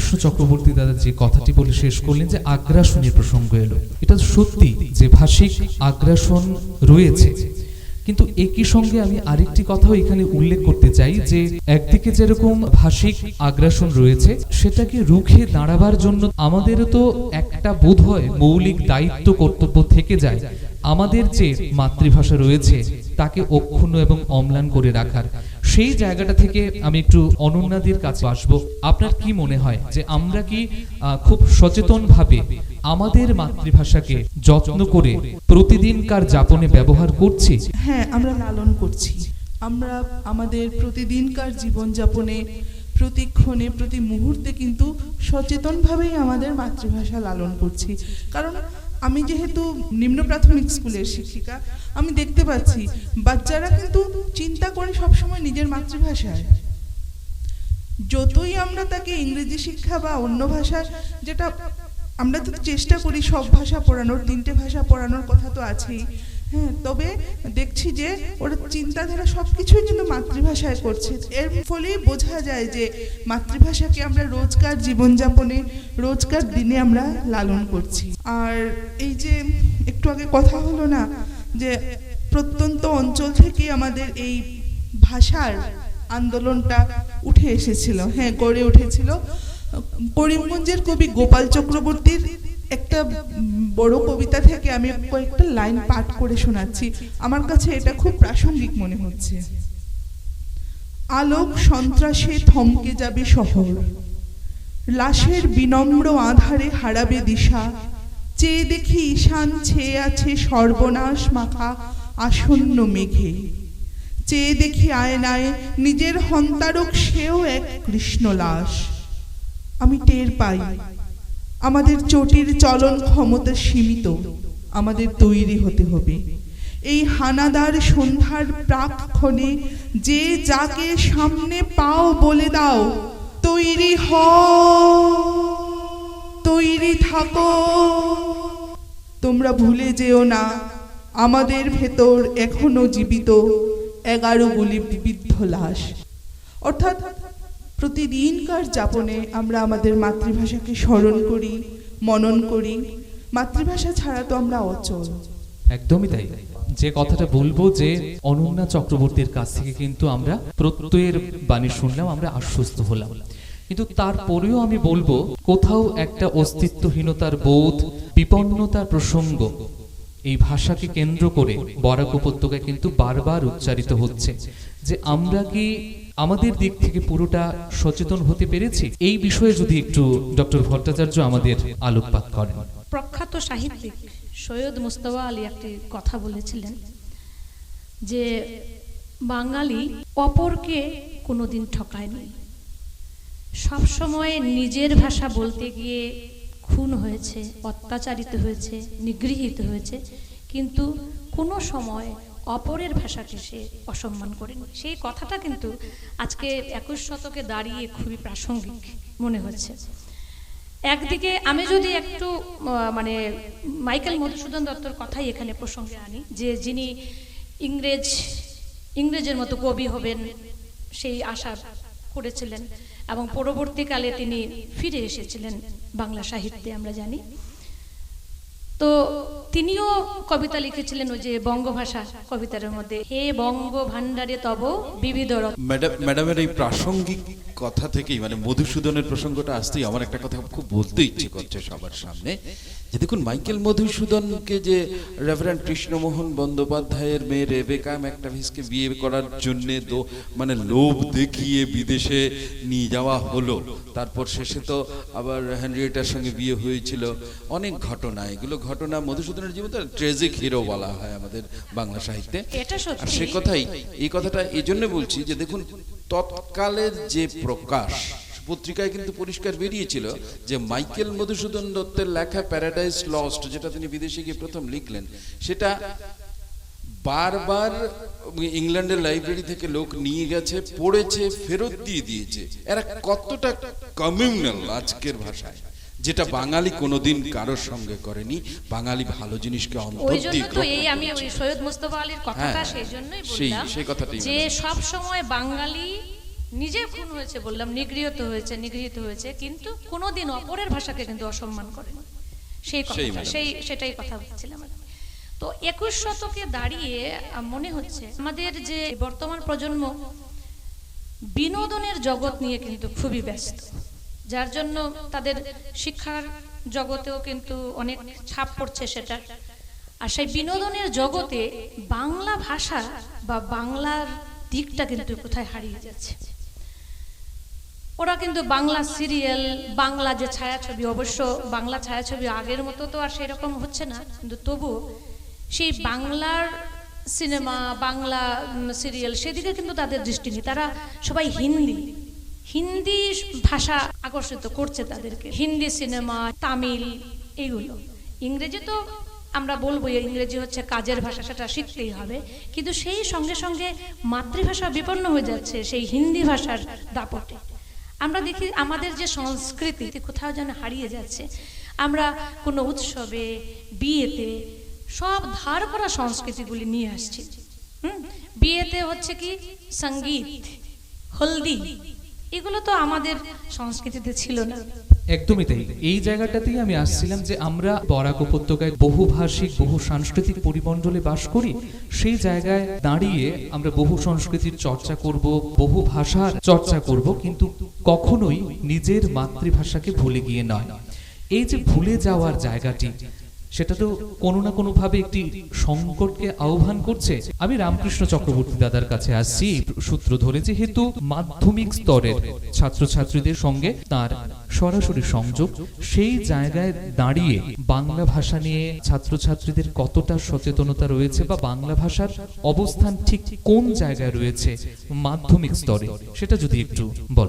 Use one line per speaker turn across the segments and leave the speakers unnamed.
রামকৃষ্ণ চক্রবর্তী দাদা যে কথাটি বলে শেষ করলেন যে আগ্রাসনের প্রসঙ্গ এলো। এটা সত্যি যে ভাষিক আগ্রাসন রয়েছে। কিন্তু একই সঙ্গে আমি আরেকটি কথাও এখানে উল্লেখ করতে চাই যে একদিকে যেরকম ভাষিক আগ্রাসন রয়েছে, সেটাকে রুখে দাঁড়াবার জন্য আমাদেরও তো একটা বোধ হয় মৌলিক দায়িত্ব, কর্তব্য থেকে যায়। আমাদের যে মাতৃভাষা রয়েছে, তাকে অক্ষুণ্ণ এবং অম্লান করে রাখার। সেই জায়গাটা থেকে আমি একটু অনন্যাদির কাছে আসব। আপনার কি মনে হয় যে আমরা কি খুব সচেতনভাবে আমাদের মাতৃভাষাকে যত্ন করে প্রতিদিনকার যাপনে ব্যবহার করছি?
হ্যাঁ আমরা লালন করছি। আমরা আমাদের প্রতিদিনকার জীবনযাপনে, প্রতিক্ষণে, প্রতি মুহূর্তে কিন্তু সচেতনভাবেই আমাদের মাতৃভাষা লালন করছি। কারণ আমি যেহেতু নিম্ন প্রাথমিক স্কুলের শিক্ষিকা, আমি দেখতে পাচ্ছি বাচ্চারা কিন্তু চিন্তা করে সবসময় নিজের মাতৃভাষায়। যতই আমরা তাকে ইংরেজি শিক্ষা বা অন্য ভাষার যেটা আমরা তো চেষ্টা করি সব ভাষা পড়ানোর, তিনটে ভাষা পড়ানোর কথা তো আছেই হ্যাঁ তবে দেখছি যে ওরা চিন্তাধারা সব কিছুই কিন্তু মাতৃভাষায় করছে। এর ফলেই বোঝা যায় যে মাতৃভাষাকে আমরা রোজকার জীবনযাপনে, রোজকার দিনে আমরা লালন করছি। আর এই যে একটু আগে কথা হলো না, যে প্রত্যন্ত অঞ্চল থেকে আমাদের এই ভাষার আন্দোলনটা উঠে এসেছিল। হ্যাঁ গড়ে উঠেছিল। করিমগঞ্জের কবি গোপাল চক্রবর্তীর একটা বড় কবিতা থেকে আমি কয়েকটা লাইন পাঠ করে শোনাচ্ছি। আমার কাছে এটা খুব প্রাসঙ্গিক মনে হচ্ছে। আলোক সন্ত্রাসে থমকে যাবে শহর। লাশের বিনম্র আধারে হারাবে দিশা। চেয়ে দেখি ঈশান ছেয়ে আছে সর্বনাশ মাখা আসন্ন মেঘে। চেয়ে দেখি আয়নায় নিজের হন্তারক সেও এক কৃষ্ণ লাশ আমি টের পাই আমাদের চটির চলন ক্ষমতা সীমিত, আমাদের তৈরি হতে হবে। এই হানাদার সন্ধ্যার প্রাকক্ষণে যে যাকে সামনে পাও বলে দাও, তৈরি হ তৈরি থাকো। তোমরা ভুলে যেও না, আমাদের ভেতর এখনও জীবিত এগারো গুলি বিবিধ লাশ। অর্থাৎ প্রতিদিনকার যাপনে আমরা আমাদের মাতৃভাষাকে স্মরণ করি, মনন করি। মাতৃভাষা ছাড়া তো আমরা অচল।
একদমই তাই। যে কথাটা বলব যে অনন্যা চক্রবর্তীর কাছ থেকে কিন্তু আমরা প্রত্যয়ের বাণী শুনলাম আমরা আশ্বস্ত হলাম। কিন্তু তারপরেও আমি বলব, কোথাও একটা অস্তিত্বহীনতার বোধ, বিপন্নতার প্রসঙ্গ, এই ভাষাকে কেন্দ্র করে বরাক উপত্যকায় কিন্তু বারবার উচ্চারিত হচ্ছে যে আমরা কি আমাদের দিক থেকে পুরোটা সচেতন হতে পেরেছি। এই বিষয়ে যদি একটু ডক্টর ভট্টাচার্য আমাদের আলোকপাত করেন।
প্রখ্যাত সাহিত্যিক সৈয়দ মুস্তফা আলী একটি কথা বলেছিলেন যে বাঙালি অপরকে কোনোদিন ঠকায়নি। সবসময় নিজের ভাষা বলতে গিয়ে খুন হয়েছে, অত্যাচারিত হয়েছে, নিগৃহীত হয়েছে, কিন্তু কোনো সময় অপরের ভাষাকে সে অসম্মান করেনি। সেই কথাটা কিন্তু আজকে একুশ শতকে দাঁড়িয়ে খুবই প্রাসঙ্গিক মনে হচ্ছে। একদিকে আমি যদি একটু মানে মাইকেল মধুসূদন দত্তর কথাই এখানে প্রসঙ্গে আনি, যে যিনি ইংরেজ, ইংরেজের মতো কবি হবেন সেই আশা করেছিলেন এবং পরবর্তীকালে তিনি ফিরে এসেছিলেন বাংলা সাহিত্যে, আমরা জানি। তো তিনিও কবিতা লিখেছিলেন ওই যে বঙ্গভাষা কবিতার মধ্যে, হে বঙ্গ ভাণ্ডারে তব বিবিধ
ম্যাডামের এই প্রাসঙ্গিক কথা থেকেই মানে মধুসূদনের প্রসঙ্গটা আসতেই আমার একটা কথা খুব বলতে ইচ্ছে করছে সবার সামনে। যে দেখুন মাইকেল মধুসূদনকে যে রেভারেন্ড কৃষ্ণমোহন বন্দ্যোপাধ্যায়ের মেয়ে রেবেকা ম্যাকটাভিসকে বিয়ে করার জন্যে তো মানে লোভ দেখিয়ে বিদেশে নিয়ে যাওয়া হলো তারপর শেষে তো আবার হেনরিয়েটার সঙ্গে বিয়ে হয়েছিল। অনেক ঘটনা এগুলো ঘটনা মধুসূদনের জীবনে ট্রেজিক হিরো বলা হয় আমাদের বাংলা সাহিত্যে। আর সে কথাই এই কথাটা এই জন্য বলছি যে দেখুন তৎকালের যে প্রকাশ পত্রিকায় কিন্তু পরিষ্কার বেরিয়েছিল যে মাইকেল মধুসূদন দত্তের লেখা প্যারাডাইস লস্ট যেটা তিনি বিদেশে গিয়ে প্রথম লিখলেন সেটা বারবার ইংল্যান্ডের লাইব্রেরি থেকে লোক নিয়ে গেছে পড়েছে ফেরত দিয়ে দিয়েছে। এরা কতটা কমিউনাল আজকের ভাষায়। যেটা বাঙালি কোনোদিন কারোর সঙ্গে করেনি। বাঙালি ভালো জিনিসকে
এই আমি সৈয়দ মুস্তফা আলীর কথাটা
হ্যাঁ,
সেই জন্যই
সেই- কথাটাই
যে সব সময় বাঙালি নিজে খুন হয়েছে বললাম নিগৃহীত হয়েছে নিগৃহীত হয়েছে কিন্তু কোনোদিন অপরের ভাষাকে কিন্তু অসম্মান করেনি সেই কথা
সেই
সেটাই কথা বলছিলাম তো একুশ শতকে দাঁড়িয়ে মনে হচ্ছে আমাদের যে বর্তমান প্রজন্ম বিনোদনের জগৎ নিয়ে কিন্তু খুবই ব্যস্ত। যার জন্য তাদের শিক্ষার জগতেও কিন্তু অনেক ছাপ পড়ছে সেটা। আর সেই বিনোদনের জগতে বাংলা ভাষা বা বাংলার দিকটা কিন্তু কোথায় হারিয়ে যাচ্ছে? ওরা কিন্তু বাংলা সিরিয়াল, বাংলা যে ছায়াছবি, অবশ্য বাংলা ছায়াছবি আগের মতো তো আর সেরকম হচ্ছে না, কিন্তু তবু সেই বাংলার সিনেমা, বাংলা সিরিয়াল সেদিকে কিন্তু তাদের দৃষ্টি নেই। তারা সবাই হিন্দি হিন্দি ভাষা আকর্ষিত করছে তাদেরকে। হিন্দি সিনেমা, তামিল এইগুলো ইংরেজি তো আমরা বলব ইংরেজি হচ্ছে কাজের ভাষা, সেটা শিখতেই হবে। কিন্তু সেই সঙ্গে সঙ্গে মাতৃভাষা বিপন্ন হয়ে যাচ্ছে সেই হিন্দি ভাষার দাপটে। আমরা দেখি আমাদের যে সংস্কৃতি কোথাও যেন হারিয়ে যাচ্ছে। আমরা কোনো উৎসবে, বিয়েতে সব ধার করা সংস্কৃতিগুলি নিয়ে আসছি। হুম? বিয়েতে হচ্ছে কি? সংগীত, হলদি, এগুলো তো আমাদের সংস্কৃতিতে ছিল না।
একদমই তাই। এই জায়গাটাতেই আমি আসছিলাম যে আমরা বরাক উপত্যকায় বহুভাষিক, বহু সাংস্কৃতিক পরিমণ্ডলে বাস করি। সেই জায়গায় দাঁড়িয়ে আমরা বহু সংস্কৃতির চর্চা করব, বহু ভাষার চর্চা করব, কিন্তু কখনোই নিজের মাতৃভাষাকে ভুলে গিয়ে নয়। এই যে ভুলে যাওয়ার জায়গাটি সেটা তো কোনো না কোনো ভাবে একটি সংকটকে আহ্বান করছে। আমি রামকৃষ্ণ চক্রবর্তী দাদার কাছে আসছি, সূত্র ধরে যেহেতু মাধ্যমিক স্তরের ছাত্রছাত্রীদের সঙ্গে তার সরাসরি সংযোগ। সেই জায়গায় দাঁড়িয়ে বাংলা ভাষা নিয়ে ছাত্রছাত্রীদের কতটা সচেতনতা রয়েছে বা বাংলা ভাষার অবস্থান ঠিক কোন জায়গায় রয়েছে মাধ্যমিক স্তরে? সেটা যদি একটু বল।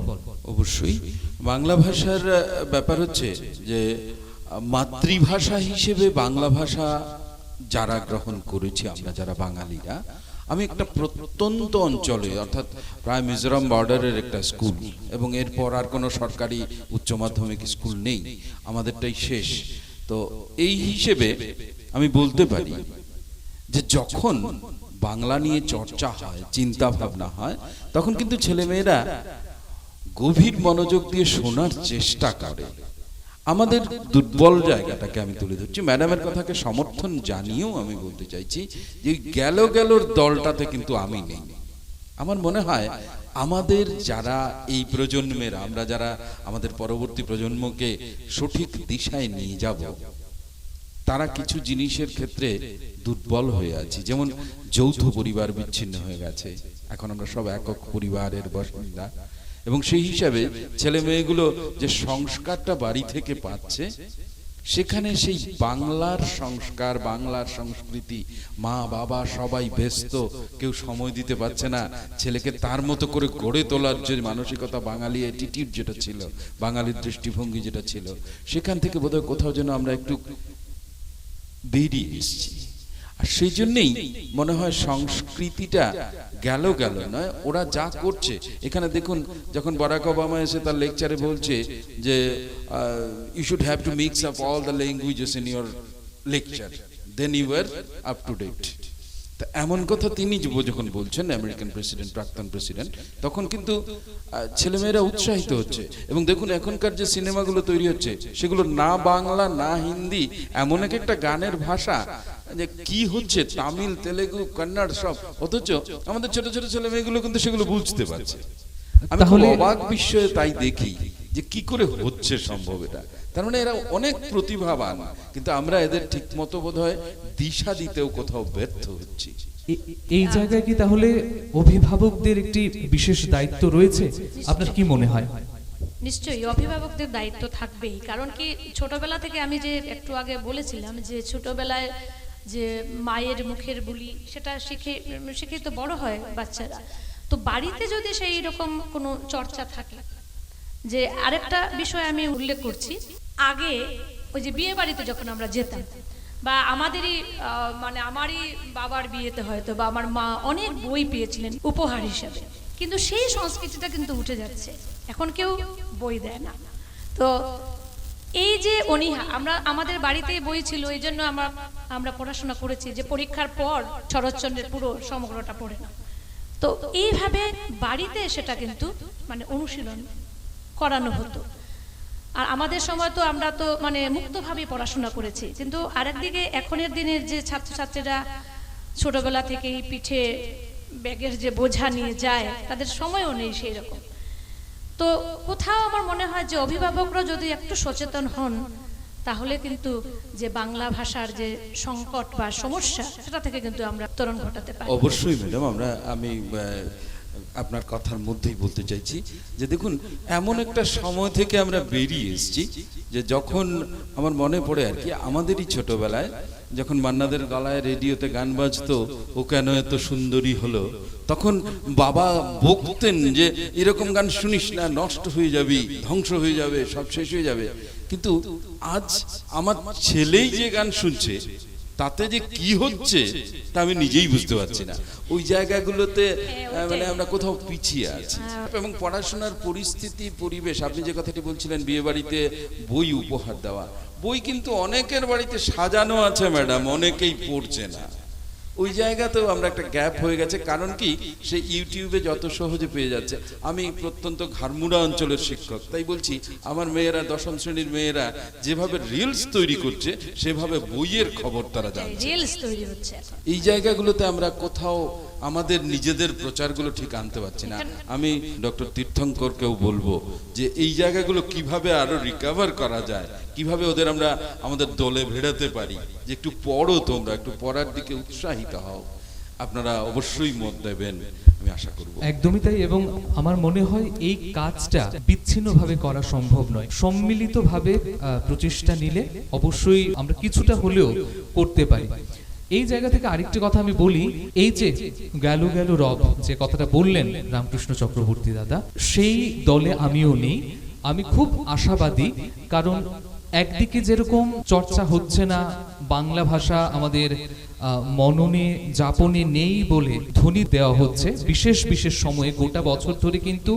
অবশ্যই। বাংলা ভাষার ব্যাপার হচ্ছে যে মাতৃভাষা হিসেবে বাংলা ভাষা যারা গ্রহণ করেছি, আমরা যারা বাঙালিরা, আমি একটা প্রত্যন্ত অঞ্চলে, অর্থাৎ প্রায় মিজোরাম বর্ডারের একটা স্কুল, এবং এরপর আর কোনো সরকারি উচ্চ মাধ্যমিক স্কুল নেই, আমাদেরটাই শেষ। তো এই হিসেবে আমি বলতে পারি যে যখন বাংলা নিয়ে চর্চা হয় চিন্তা ভাবনা হয়, তখন কিন্তু ছেলেমেয়েরা গভীর মনোযোগ দিয়ে শোনার চেষ্টা করে। আমাদের দুর্বল জায়গাটাকে আমি তুলে ধরছি। ম্যাডামের কথাকে সমর্থন জানিয়েও আমি বলতে চাইছি যে গেল গেলোর দলটাতে কিন্তু আমি নেই। আমার মনে হয় আমাদের যারা এই প্রজন্মের, আমরা যারা আমাদের পরবর্তী প্রজন্মকে সঠিক দিশায় নিয়ে যাব, তারা কিছু জিনিসের ক্ষেত্রে দুর্বল হয়ে আছি। যেমন যৌথ পরিবার বিচ্ছিন্ন হয়ে গেছে। এখন আমরা সব একক পরিবারের বাসিন্দা এবং সেই হিসাবে ছেলে মেয়েগুলো যে সংস্কারটা বাড়ি থেকে পাচ্ছে, সেখানে সেই বাংলার সংস্কার, বাংলার সংস্কৃতি, মা, বাবা সবাই ব্যস্ত, কেউ সময় দিতে পারছে না। ছেলেকে তার মতো করে গড়ে তোলার যে মানসিকতা বাঙালি অ্যাটিটিউড যেটা ছিল, বাঙালির দৃষ্টিভঙ্গি যেটা ছিল, সেখান থেকে বোধহয় কোথাও যেন আমরা একটু বেরিয়ে এসছি। আর সেই জন্যেই মনে হয় সংস্কৃতিটা গেল গেল, নয়, ওরা যা করছে। এখানে দেখুন, যখন বরাক ওবামা এসে তার লেকচারে বলছে যে you should have to mix up all the languages in your lecture then you are up to date তা এমন কথা তিনি যখন বলছেন, আমেরিকান প্রেসিডেন্ট, প্রাক্তন প্রেসিডেন্ট, তখন কিন্তু ছেলেমেয়েরা উৎসাহিত হচ্ছে। এবং দেখুন, এখনকার যে সিনেমাগুলো তৈরি হচ্ছে, সেগুলো না বাংলা, না হিন্দি, এমন এক একটা গানের ভাষা যে কি হচ্ছে তামিল তেলেগু কন্নড় সব। অথচ আমাদের ছোট ছোট ছেলে মেয়েগুলো কিন্তু সেগুলো বুঝতে পারছে। আমি
তাহলে-
অবাক বিস্ময়ে তাই দেখি যে কি করে হচ্ছে সম্ভব এটা। তার মানে এরা অনেক প্রতিভাবান কিন্তু আমরা এদের ঠিক মতো বোধ হয় দিশা দিতেও কোথাও ব্যর্থ হচ্ছি।
এই জায়গায় কি তাহলে অভিভাবকদের একটি বিশেষ দায়িত্ব রয়েছে? আপনার কি মনে হয়?
নিশ্চয়ই অভিভাবকদের দায়িত্ব থাকবেই। কারণ কি ছোটবেলা থেকে আমি যে একটু আগে বলেছিলাম যে ছোটবেলায় যে মায়ের মুখের বুলি, সেটা শিখে শিখে তো বড় হয় বাচ্চারা। তো বাড়িতে যদি সেই রকম কোনো চর্চা থাকে, যে আরেকটা বিষয় আমি উল্লেখ করছি, আগে ওই যে বিয়ে বাড়িতে যখন আমরা যেতাম, বা আমাদেরই মানে আমারই বাবার বিয়েতে হয়তো, বা আমার মা অনেক বই পেয়েছিলেন উপহার হিসাবে। কিন্তু সেই সংস্কৃতিটা কিন্তু উঠে যাচ্ছে। এখন কেউ বই দেয় না। তো এই যে অনীহা, আমরা আমাদের বাড়িতেই বই ছিল, এই জন্য আমরা আমরা পড়াশোনা করেছি, যে পরীক্ষার পর শরৎচন্দ্রের পুরো সমগ্রটা পড়ে না তো এইভাবে বাড়িতে সেটা কিন্তু মানে অনুশীলন করানো হতো। আর আমাদের সময় তো আমরা তো মানে মুক্তভাবে পড়াশোনা করেছি। কিন্তু আরেকদিকে এখনের দিনের যে ছাত্রছাত্রীরা ছোটবেলা থেকেই পিঠে, ব্যাগের যে বোঝা নিয়ে যায়, তাদের সময়ও নেই সেই রকম তো কোথাও আমার মনে হয় যে অভিভাবকরা যদি একটু সচেতন হন, তাহলে কিন্তু যে বাংলা ভাষার যে সংকট বা সমস্যা, সেটা থেকে কিন্তু আমরা উত্তরণ ঘটাতে পারি।
অবশ্যই ম্যাডাম, আমরা, আমি আপনার কথার মধ্যেই বলতে চাইছি যে দেখুন, এমন একটা সময় থেকে আমরা বেরিয়ে এসেছি যে যখন আমার মনে পড়ে আর কি, আমাদেরই ছোটবেলায় যখন মান্নাদের গলায় রেডিওতে গান বাজতো, ও কেন এত সুন্দরী হলো? তখন বাবা বকতেন যে, এরকম গান শুনিস না, নষ্ট হয়ে যাবি, ধ্বংস হয়ে যাবে, সব শেষ হয়ে যাবে। কিন্তু আজ আমার ছেলেই যে গান শুনছে তাতে যে কি হচ্ছে তা আমি নিজেই বুঝতে পারছি না। ওই জায়গাগুলোতে মানে আমরা কোথাও পিছিয়ে আছি। এবং পড়াশোনার পরিস্থিতি পরিবেশ আপনি যে কথাটি বলছিলেন বিয়ে বাড়িতে বই উপহার দেওয়া। বই কিন্তু অনেকের বাড়িতে সাজানো আছে ম্যাডাম অনেকেই পড়ছে না। ওই জায়গাতেও আমরা একটা গ্যাপ হয়ে গেছে কারণ কি? সে ইউটিউবে যত সহজে পেয়ে যাচ্ছে। আমি প্রত্যন্ত ঘারমুড়া অঞ্চলের শিক্ষক তাই বলছি আমার মেয়েরা দশম শ্রেণির মেয়েরা যেভাবে রিলস তৈরি করছে সেভাবে বইয়ের খবর তারা জানছে।
রিলস তৈরি
এই জায়গাগুলোতে আমরা কোথাও আমাদের নিজেদের প্রচারগুলো ঠিক আনতে পারছি না। আমি ডক্টর তীর্থঙ্করকেও বলব যে এই জায়গাগুলো কীভাবে আরও রিকভার করা যায়, কীভাবে ওদের আমরা আমাদের দলে ভেড়াতে পারি, যে একটু পড়ো তোমরা, একটু পড়ার দিকে উৎসাহিত হও। আপনারা অবশ্যই মত দেবেন, আমি আশা করব।
একদমই তাই, এবং আমার মনে হয় এই কাজটা বিচ্ছিন্নভাবে করা সম্ভব নয়। সম্মিলিতভাবে প্রচেষ্টা নিলে অবশ্যই আমরা কিছুটা হলেও করতে পারি। এই জায়গা থেকে আরেকটি কথা আমি বলি, এই যে গেল গেল রব যে কথাটা বললেন রামকৃষ্ণ চক্রবর্তী দাদা, সেই দলে আমিও নেই। আমি খুব আশাবাদী, কারণ একদিকে যেরকম চর্চা হচ্ছে না, বাংলা ভাষা আমাদের মননে যাপনে নেই বলে ধ্বনি দেওয়া হচ্ছে, বিশেষ বিশেষ সময়ে গোটা বছর ধরে কিন্তু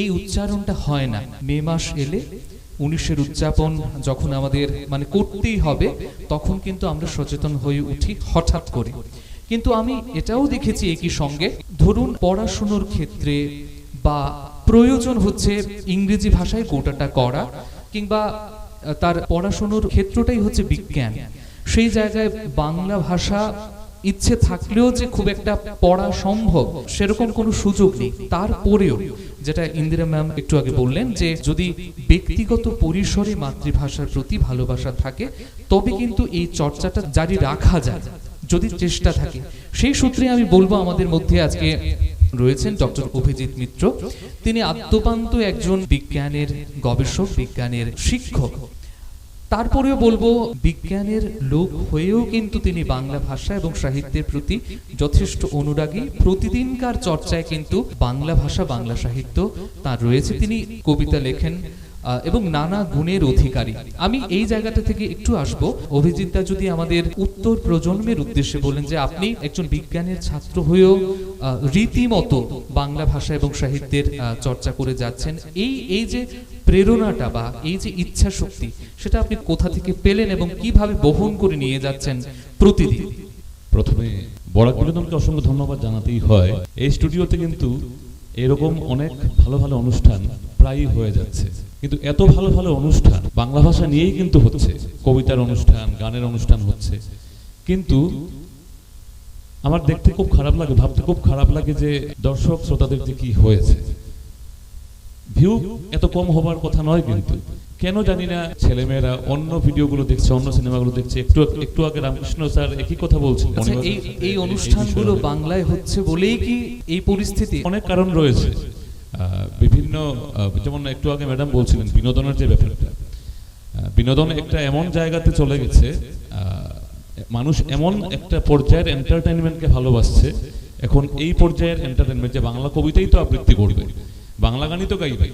এই উচ্চারণটা হয় না। মে মাস এলে উনিশের উদযাপন যখন আমাদের মানে করতেই হবে, তখন কিন্তু আমরা সচেতন হয়ে উঠি হঠাৎ করে। কিন্তু আমি এটাও দেখেছি একই সঙ্গে, ধরুন পড়াশুনোর ক্ষেত্রে বা প্রয়োজন হচ্ছে ইংরেজি ভাষায় গোটাটা করা, কিংবা তার পড়াশুনোর ক্ষেত্রটাই হচ্ছে বিজ্ঞান। সেই জায়গায় বাংলা ভাষা ইচ্ছে থাকলেও যে খুব একটা পড়া সম্ভব, সেরকম কোনো সুযোগ নেই। তারপরেও, যেটা ইন্দিরা ম্যাম একটু আগে বললেন যে, যদি ব্যক্তিগত পরিসরে মাতৃভাষার প্রতি ভালোবাসা থাকে, তবে কিন্তু এই চর্চাটা জারি রাখা যায়, যদি চেষ্টা থাকে। সেই সূত্রে আমি বলব, আমাদের মধ্যে আজকে রয়েছেন ডক্টর অভিজিৎ মিত্র। তিনি আদ্যপান্ত একজন বিজ্ঞানের গবেষক, বিজ্ঞানের শিক্ষক। তারপরেও বলব, বিজ্ঞানের লোক হয়েও কিন্তু তিনি বাংলা ভাষা এবং সাহিত্যের প্রতি যথেষ্ট অনুরাগী। প্রতিদিনকার চর্চায় কিন্তু বাংলা ভাষা, বাংলা সাহিত্য তার রয়েছে। তিনি কবিতা লেখেন এবং নানা গুণের অধিকারী। আমি এই জায়গাটা থেকে একটু আসব। অভিজিৎদা যদি আমাদের উত্তর প্রজন্মের উদ্দেশ্যে বলেন যে আপনি একজন বিজ্ঞানের ছাত্র হয়েও রীতিমতো বাংলা ভাষা এবং সাহিত্যের চর্চা করে যাচ্ছেন, এই এই যে প্রেরণাটা বা এই যে ইচ্ছা শক্তি সেটা আপনি কোথা থেকে পেলেন এবং কীভাবে বহন করে নিয়ে যাচ্ছেন প্রতিদিন?
প্রথমে বরাক বিনোদনকে অসংখ্য ধন্যবাদ জানাতেই হয়। এই স্টুডিওতে কিন্তু এরকম অনেক ভালো ভালো অনুষ্ঠান প্রায়ই হয়ে যাচ্ছে। কিন্তু এত ভালো ভালো অনুষ্ঠান বাংলা ভাষা নিয়েই কিন্তু হচ্ছে। কবিতার অনুষ্ঠান, গানের অনুষ্ঠান হচ্ছে। কিন্তু আমার দেখতে খুব খারাপ লাগে, ভাবতে খুব খারাপ লাগে যে দর্শক, শ্রোতাদের যে কি হয়েছে। ভিউ এত কম হবার কথা নয় কিন্তু। কেন জানি না ছেলেমেয়েরা অন্য ভিডিওগুলো দেখছে অন্য সিনেমাগুলো দেখছে একটু একটু আগে রামকৃষ্ণ স্যার একই কথা বলছিলেন
আচ্ছা এই এই অনুষ্ঠানগুলো বাংলায় হচ্ছে বলেই কি এই পরিস্থিতি?
অনেক কারণ রয়েছে। বিভিন্ন যেমন একটু আগে ম্যাডাম বলছিলেন বিনোদনের যে ব্যাপারটা। বিনোদন একটা এমন জায়গাতে চলে গেছে আহ, মানুষ এমন একটা পর্যায়ের এন্টারটেনমেন্টকে ভালোবাসছে। এখন এই পর্যায়ের এন্টারটেনমেন্ট যে বাংলা কবিতাই তো আবৃত্তি করবে। বাংলা গানই তো গাইবে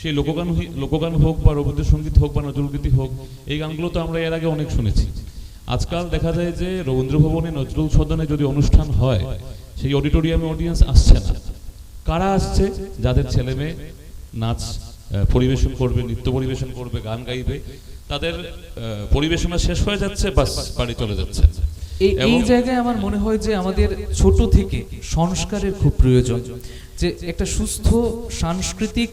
সেই লোকগান লোকগান হোক বা রবীন্দ্রসঙ্গীত হোক বা নজরুলগীতি হোক এই গানগুলো তো আমরা এর আগে অনেক শুনেছি। আজকাল দেখা যায় যে রবীন্দ্র ভবনে নজরুল সদনে যদি অনুষ্ঠান হয় সেই অডিটোরিয়ামে অডিয়েন্স আসছে না। কারা আসছে? যাদের ছেলে মেয়ে নাচ পরিবেশন করবে নৃত্য পরিবেশন করবে গান গাইবে তাদের পরিবেশনা শেষ হয়ে যাচ্ছে বাস বাড়ি চলে যাচ্ছে।
এই এই জায়গায় আমার মনে হয় যে আমাদের ছোট থেকে সংস্কারের খুব প্রয়োজন। যে একটা সুস্থ সাংস্কৃতিক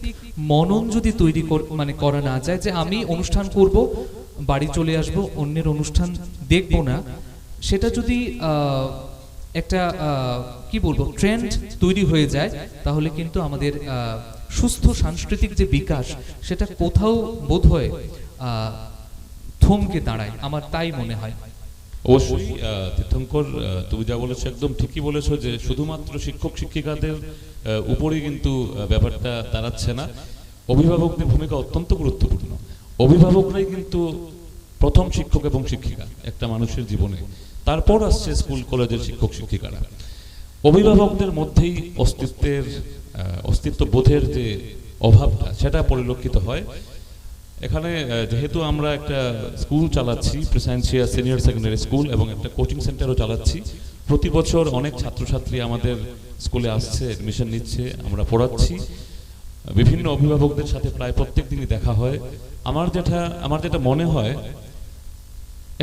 মনন যদি তৈরি মানে করা না যায় যে আমি অনুষ্ঠান করব, বাড়ি চলে আসব, অন্যের অনুষ্ঠান দেখব না, সেটা যদি একটা কি বলব ট্রেন্ড তৈরি হয়ে যায়, তাহলে কিন্তু আমাদের সুস্থ সাংস্কৃতিক যে বিকাশ, সেটা কোথাও বোধ হয় থমকে দাঁড়ায়, আমার তাই মনে হয়।
অবশ্যই তীর্থঙ্কর তুমি যা বলেছ একদম ঠিকই বলেছ যে শুধুমাত্র শিক্ষক, শিক্ষিকাদের উপরেই কিন্তু ব্যাপারটা দাঁড়াচ্ছে না। অভিভাবকদের ভূমিকা অত্যন্ত গুরুত্বপূর্ণ। অভিভাবকরাই কিন্তু প্রথম শিক্ষক এবং শিক্ষিকা একটা মানুষের জীবনে। তারপর আসছে স্কুল, কলেজের শিক্ষক, শিক্ষিকারা। অভিভাবকদের মধ্যেই অস্তিত্বের অস্তিত্ব বোধের যে অভাবটা, সেটা পরিলক্ষিত হয়। এখানে যেহেতু আমরা একটা স্কুল চালাচ্ছি প্রেসাইন্সিয়া সিনিয়র সেকেন্ডারি স্কুল এবং একটা কোচিং সেন্টারও চালাচ্ছি, প্রতি বছর অনেক ছাত্রছাত্রী আমাদের স্কুলে আসছে অ্যাডমিশন নিচ্ছে, আমরা পড়াচ্ছি। বিভিন্ন অভিভাবকদের সাথে প্রায় প্রত্যেক দিনই দেখা হয়। আমার যেটা আমার যেটা মনে হয়,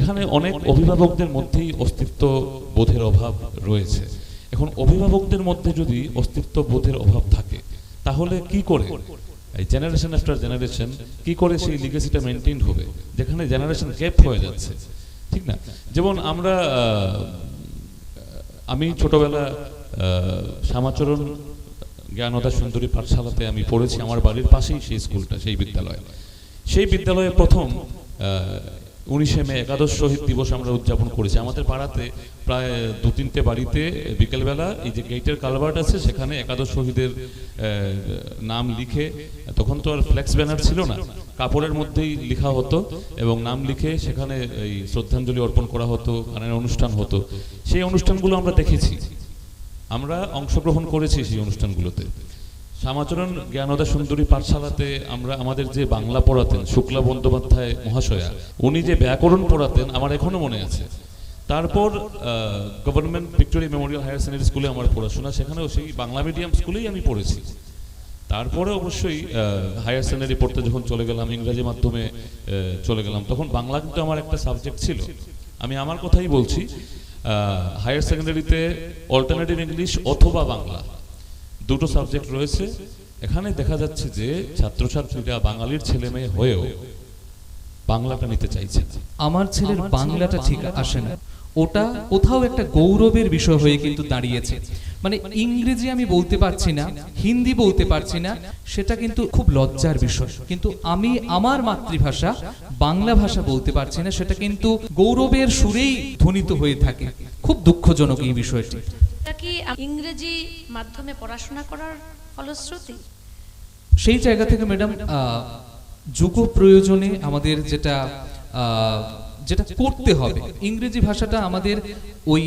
এখানে অনেক অভিভাবকদের মধ্যেই অস্তিত্ব বোধের অভাব রয়েছে। এখন অভিভাবকদের মধ্যে যদি অস্তিত্ব বোধের অভাব থাকে, তাহলে কি করে? এই জেনারেশন আফটার জেনারেশন কি করে সেই লিগেসিটা মেনটেন হবে? যেখানে জেনারেশন গ্যাপ হয়ে যাচ্ছে। ঠিক না? যেমন আমরা আমি ছোটবেলা শ্যামাচরণ জ্ঞানদা সুন্দরী পাঠশালাতে আমি পড়েছি, আমার বাড়ির পাশেই সেই স্কুলটা, সেই বিদ্যালয়। সেই বিদ্যালয়ে প্রথম উনিশে মে একাদশ শহীদ দিবস আমরা উদযাপন করেছি। আমাদের পাড়াতে প্রায় দু তিনটে বাড়িতে বিকেলবেলা এই যে গেটের কালভার্ট আছে, সেখানে একাদশ শহীদের নাম লিখে, তখন তো আর ফ্লেক্স ব্যানার ছিল না, কাপড়ের মধ্যেই লেখা হতো এবং নাম লিখে সেখানে এই শ্রদ্ধাঞ্জলি অর্পণ করা হতো, গানের অনুষ্ঠান হতো। সেই অনুষ্ঠানগুলো আমরা দেখেছি। আমরা অংশগ্রহণ করেছি সেই অনুষ্ঠানগুলোতে। শ্যামাচরণ জ্ঞানদা সুন্দরী পাঠশালাতে আমরা আমাদের যে বাংলা পড়াতেন, শুক্লা বন্দ্যোপাধ্যায় মহাশয়া, উনি যে ব্যাকরণ পড়াতেন আমার এখনও মনে আছে। তারপর government Victoria Memorial higher secondary স্কুলে আমার পড়াশোনা, সেখানেও সেই বাংলা মিডিয়াম স্কুলেই আমি পড়েছি। তারপরে অবশ্যই হায়ার সেকেন্ডারি পড়তে যখন চলে গেলাম, ইংরাজি মাধ্যমে চলে গেলাম, তখন বাংলা কিন্তু আমার একটা সাবজেক্ট ছিল। আমি আমার কথাই বলছি হায়ার সেকেন্ডারিতে অল্টারনেটিভ ইংলিশ অথবা বাংলা। দুটো সাবজেক্ট রয়েছে। এখানে দেখা যাচ্ছে যে ছাত্রছাত্রীরা বাঙালির ছেলে মেয়ে হয়েও বাংলাটা নিতে চাইছে।
আমার ছেলের বাংলাটা ঠিক আসে না। ওটা কোথাও একটা গৌরবের বিষয় হয়ে কিন্তু দাঁড়িয়েছে। মানে ইংরেজি আমি বলতে পারছি না হিন্দি বলতে পারছি না সেটা কিন্তু খুব লজ্জার বিষয়। কিন্তু আমি আমার মাতৃভাষা বাংলা ভাষা বলতে পারছি না সেটা কিন্তু গৌরবের সুরেই ধ্বনিত হয়ে থাকে। খুব দুঃখজনক এই বিষয়টি।
ইংরেজি মাধ্যমে পড়াশোনা করার ফলশ্রুতি?
সেই জায়গা থেকে, ম্যাডাম যুগ প্রয়োজনে আমাদের যেটা যেটা করতে হবে, ইংরেজি ভাষাটা আমাদের ওই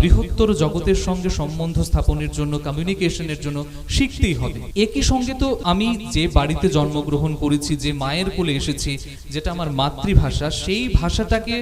বৃহত্তর জগতের সঙ্গে সম্বন্ধ স্থাপনের জন্য কমিউনিকেশনের জন্য শিখতেই হবে। একই সঙ্গে তো আমি যে বাড়িতে জন্মগ্রহণ করেছি, যে মায়ের কোলে এসেছি, যেটা আমার মাতৃভাষা, সেই ভাষাটাকে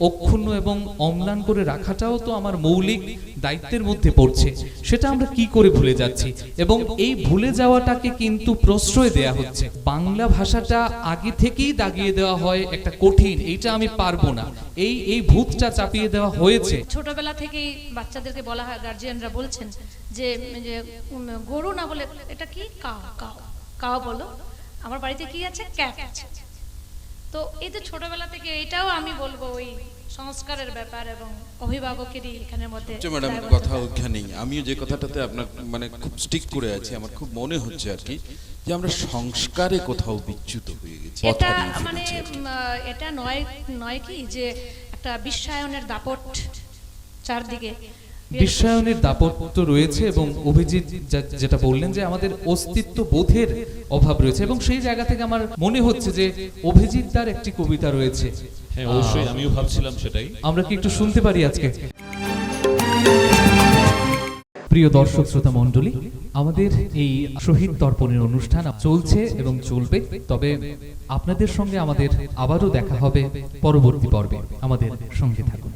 অক্ষুণ্ণ এবং অম্লান করে রাখাটাও তো আমার মৌলিক দায়িত্বের মধ্যে পড়ছে। সেটা আমরা কি করে ভুলে যাচ্ছি? এবং এই ভুলে যাওয়াটাকে কিন্তু প্রশ্রয় দেয়া হচ্ছে। বাংলা ভাষাটা আগে থেকেই দাগিয়ে দেওয়া হয় একটা কঠিন, এইটা আমি পারব না। এই এই ভূতটা চাপিয়ে দেওয়া হয়েছে।
ছোটবেলা থেকেই বাচ্চাদেরকে বলা হয় গার্জিয়ানরা বলছেন যে গরু না বলে এটা কি? কাও কাও। কাও বলো। আমার বাড়িতে কি আছে? ক্যাট আছে। তো এই যে ছোটবেলা থেকে এটাও আমি বলব ওই সংস্কারের ব্যাপার এবং অভিভাবকেরই এখানের মধ্যে
ম্যাডাম
দায়বদ্ধতা।
কথা ওইখানেই আমিও যে কথাটাতে আপনার মানে খুব স্টিক করে আছি আমার খুব মনে হচ্ছে আর কি যে আমরা সংস্কারে কোথাও বিচ্যুত হয়ে গেছি
এটা মানে এটা নয় নয় কি যে একটা বিশ্বায়নের দাপট চারদিকে।
বিশ্বায়নের দাপত্য রয়েছে এবং অভিজিৎ যেটা বললেন যে আমাদের অস্তিত্ব বোধের অভাব রয়েছে এবং সেই জায়গা থেকে আমার মনে হচ্ছে যে অভিজিৎ তার একটি কবিতা রয়েছে।
হ্যাঁ অবশ্যই আমিও ভাবছিলাম সেটাই।
আমরা কি একটু শুনতে পারি আজকে? প্রিয় দর্শক শ্রোতা মণ্ডলী আমাদের এই শহীদ তর্পণের অনুষ্ঠান চলছে এবং চলবে তবে আপনাদের সঙ্গে আমাদের আবারও দেখা হবে পরবর্তী পর্বে। আমাদের সঙ্গে থাকুন।